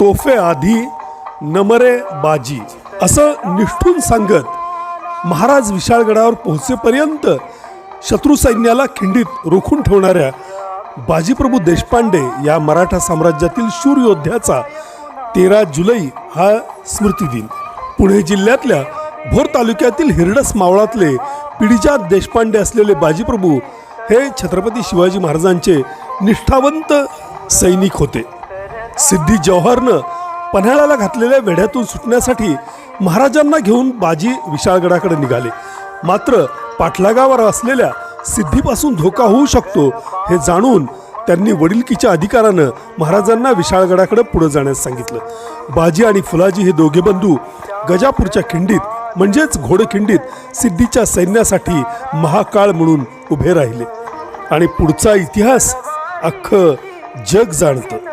तोफे आधी नमरे बाजी. असं निष्ठून सांगत महाराज विशाळगडावर पोहोचेपर्यंत शत्रू सैन्याला खिंडीत रोखून ठेवणाऱ्या बाजीप्रभू देशपांडे या मराठा साम्राज्यातील शूर योद्ध्याचा तेरा जुलै हा स्मृती दिन पुणे जिल्ह्यातल्या भोर तालुक्यातील हिरडस मावळातले पिढीजात देशपांडे असलेले बाजीप्रभू हे छत्रपती शिवाजी महाराजांचे निष्ठावंत सैनिक होते. सिद्धी जौहरनं पन्हाळ्याला घातलेल्या वेढ्यातून सुटण्यासाठी महाराजांना घेऊन बाजी विशाळगडाकडे निघाले. मात्र पाठलागावर असलेल्या सिद्धीपासून धोका होऊ शकतो हे जाणून त्यांनी वडिलकीच्या अधिकारानं महाराजांना विशाळगडाकडे पुढे जाण्यास सांगितलं. बाजी आणि फुलाजी हे दोघे बंधू गजापूरच्या खिंडीत म्हणजेच घोडखिंडीत सिद्धीच्या सैन्यासाठी महाकाळ म्हणून उभे राहिले. आणि पुढचा इतिहास अख्खं जग जाणतं.